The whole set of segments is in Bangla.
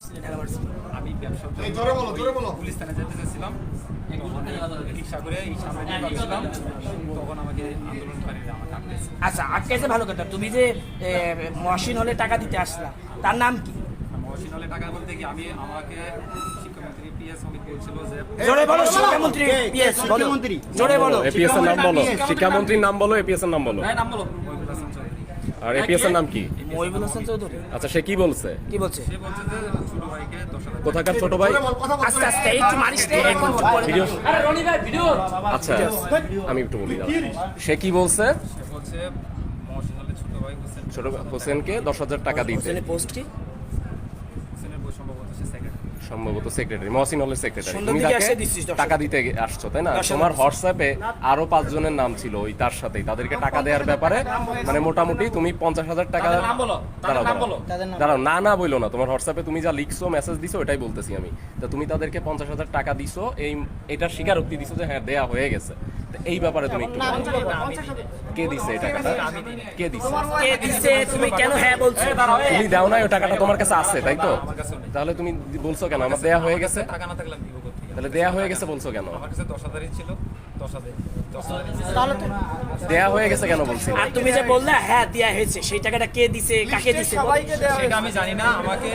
ঢাকা ভার্সিটি আমি ব্যবসা এই জোরে বলো, জোরে বলো। পুলিশ থানায় যেতে চাইছিলাম রিক্সা করে এই সামনে দিয়ে যাচ্ছিলাম তখন আমাকে আন্দোলনকারীরা আমাকে আটকেছে আচ্ছা আটকেছে ভালো কথা। তুমি যে মহসিন হলে টাকা দিতে আসলা তার নাম কি? মহসিন হলে টাকা বলতে কি আমি আমাকে শিক্ষামন্ত্রী পি অমিত বলছিল যে জোরে বলো শিক্ষামন্ত্রী পিএস বলো। জোরে বলো। এপিএস এর নাম বলো। শিক্ষামন্ত্রীর নাম বলো এপিএস এর নাম বলো। নাম বলো। আর এপিএস এর নাম কি? মহিবুল হাসান চৌধুরী। আচ্ছা সে কি বলছে? কি বলছে? সে বলছে যে ছোট ভাইকে দশ হাজার কোথাকার ছোট ভাই? আস্তে আস্তে একটু মারিস রে, এখন চুপ করে ভিডিও। থাক। আচ্ছা আমি একটু বলি দাও। সে কি বলছে? সে বলছে মহসিন ছোট ভাই হোসেন। ছোট হোসেনকে দশ হাজার টাকা দিতে। হোসেনের পোস্ট কি? হোসেনের বই সম্ভবত সে সেকেন্ড সম্ভবত সেক্রেটারি মহসিন হলের সেক্রেটারি তুমি তাকে টাকা দিতে আসছো তাই না? তোমার হোয়াটসঅ্যাপে আরও পাঁচজনের নাম ছিল ওই তার সাথেই। তাদেরকে টাকা দেওয়ার ব্যাপারে মানে মোটামুটি তুমি পঞ্চাশ হাজার টাকা দাঁড়াও না না বলল না। তোমার হোয়াটসঅ্যাপে তুমি যা লিখছো মেসেজ দিছো এটাই বলতেছি আমি। তা তুমি তাদেরকে পঞ্চাশ হাজার টাকা দিছো এই এটার স্বীকারোক্তি দিছো যে হ্যাঁ দেয়া হয়ে গেছে। এই ব্যাপারে তুমি একটু কে দিছে এই টাকাটা? কে দিছে? কে দিছে? তুমি কেন হ্যাঁ বলছো? তুমি দাও না ওই টাকাটা তোমার কাছে আছে তাই তো? তাহলে তুমি বলছো কেন? আমার দেয়া হয়ে গেছে। টাকা না থাকলে? তাহলে দেয়া হয়ে গেছে বলছো কেন? আমার কাছে হাজারই ছিল হাজার দেয়া হয়ে গেছে কেন বলছি? আর তুমি যে বললে হ্যাঁ দেয়া হয়েছে সেই টাকাটা কে দিছে কাকে দিছে সেটা আমি জানি না আমাকে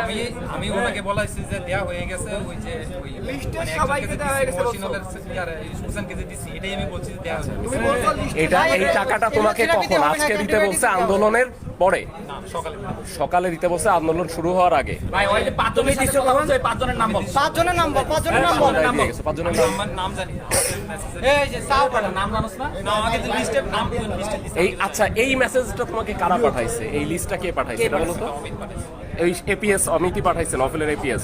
আমি আমি ওনাকে বলাইছি যে দেয়া হয়ে গেছে ওই যে ওই মানে সবাইকে দেয়া হয়ে গেছে মহসিনুলের ইয়ার হোসেনকে যে দিছি এটাই আমি বলছি দেয়া এটা এই টাকাটা তোমাকে কখন আজকে দিতে বলছে আন্দোলনের পরে? সকালে। সকালে দিতে বলছে আন্দোলন শুরু হওয়ার আগে। পাঁচজনের নাম বল। পাঁচজনের নাম বল পাঁচজনের নাম জানি এই আচ্ছা এই মেসেজটা তোমাকে কারা পাঠাইছে? এই লিস্টটা কে পাঠাইছে এটা বলো তো। এই এপিএস অমিতি পাঠাইছে নফেলের এপিএস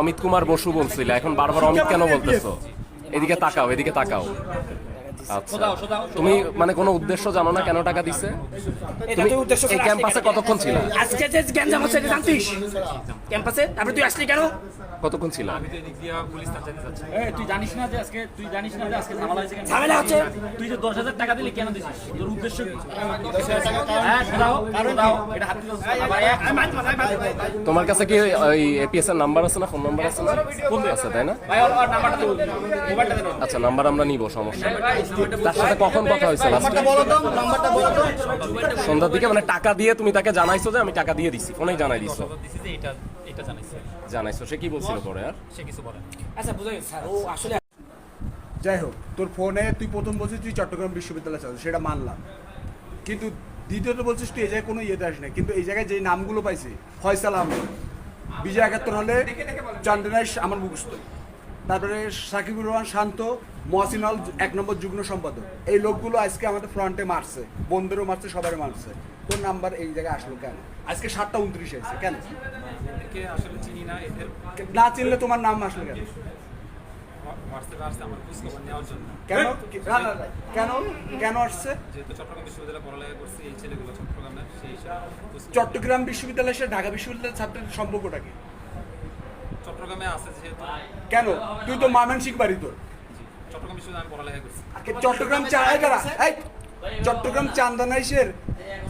অমিত। কুমার বসু বলছিল এখন বারবার অমিত কেন বলতেছো? এদিকে তাকাও এদিকে তাকাও। আচ্ছা। তুমি মানে কোনো উদ্দেশ্য জানো না কেন টাকা দিছে? তুমি এই ক্যাম্পাসে কতক্ষণ ছিল? আজকে যে গ্যাঞ্জাম হচ্ছে জানতিস? ক্যাম্পাসে? তারপরে তুই আসলি কেন? কতক্ষণ ছিল? আমি তো এদিক দিয়া পুলিশ থানা যাচ্ছি। এই তুই জানিস না যে আজকে তুই জানিস না যে আজকে ঝামেলা হয়েছে কেন? ঝামেলা হচ্ছে? তুই যে দশ হাজার টাকা দিলি কেন দিছিস? তোর উদ্দেশ্য কি? হ্যাঁ এটা হাত তোমার কাছে কি ওই এপিএস এর নাম্বার আছে না ফোন নাম্বার আছে না? আছে তাই না? ভাই ওর ওর নাম্বারটা তুল মোবাইলটা দে আচ্ছা নাম্বার আমরা নিব সমস্যা। তার সাথে কখন কথা হয়েছে লাস্টে বলো তো নাম্বারটা বলো তো। সন্ধ্যার দিকে মানে টাকা দিয়ে তুমি তাকে জানাইছো যে আমি টাকা দিয়ে দিছি ফোনেই জানাই দিছো। দিছি যে এটা এটা জানাইছে। জানাইছো সে কি বলছিল পরে আর? সে কিছু বলে আচ্ছা বুঝা গেছে স্যার ও আসলে যাই হোক তোর ফোনে তুই প্রথম বলছিস তুই চট্টগ্রাম বিশ্ববিদ্যালয়ে চাস সেটা মানলাম। কিন্তু দ্বিতীয়ত বলছিস তুই এই জায়গায় কোনো ইয়েতে আসি না কিন্তু এই জায়গায় যে নামগুলো পাইছি ফয়সাল আহমেদ বিজয় একাত্তর হলে চান্দনাইশ আমার মুখস্থ। তারপরে সাকিবুর রহমান শান্ত মহসিনল এক নম্বর যুগ্ম সম্পাদক। এই লোকগুলো আজকে আমাদের ফ্রন্টে মারছে বন্ধুরও মারছে সবাই মারছে। তোর নাম্বার এই জায়গায় আসলো কেন? আজকে সাতটা উনত্রিশ হয়েছে কেন? না চিনলে তোমার নাম আসলো কেন? কেন? কেন? কেন আসছে? চট্টগ্রাম বিশ্ববিদ্যালয়ের সাথে ঢাকা বিশ্ববিদ্যালয়ের ছাত্রের সম্পর্কটা কি? চট্টগ্রামে আছে যেহেতু। কেন? তুই তো বাড়ি তোর। চট্টগ্রাম বিশ্ববিদ্যালয়ে আমি পড়ালেখা করছি। চট্টগ্রাম চা- এই দাঁড়া, এই, চট্টগ্রাম চান্দানাইশের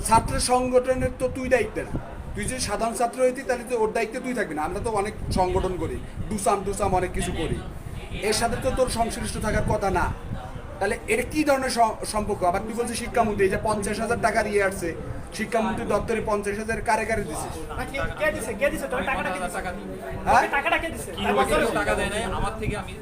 ছাত্র সংগঠনের তো তুই দায়িত্ব না। তুই যদি সাধারণ ছাত্র হইতি তাহলে তো ওর দায়িত্বে তুই থাকবি না। আমরা তো অনেক সংগঠন করি দুসাম দুসাম অনেক কিছু করি। এর সাথে তো তোর সংশ্লিষ্ট থাকার কথা না। তাহলে এর কি ধরনের সম্পর্ক? আবার তুই বলছিস শিক্ষামন্ত্রী যে পঞ্চাশ হাজার টাকা দিয়ে আসছে। শিক্ষামন্ত্রী দপ্তরে পঞ্চাশ হাজার কারে কারে হ্যাঁ? টাকাটা কে দিছে? নাই? আমার থেকে আমি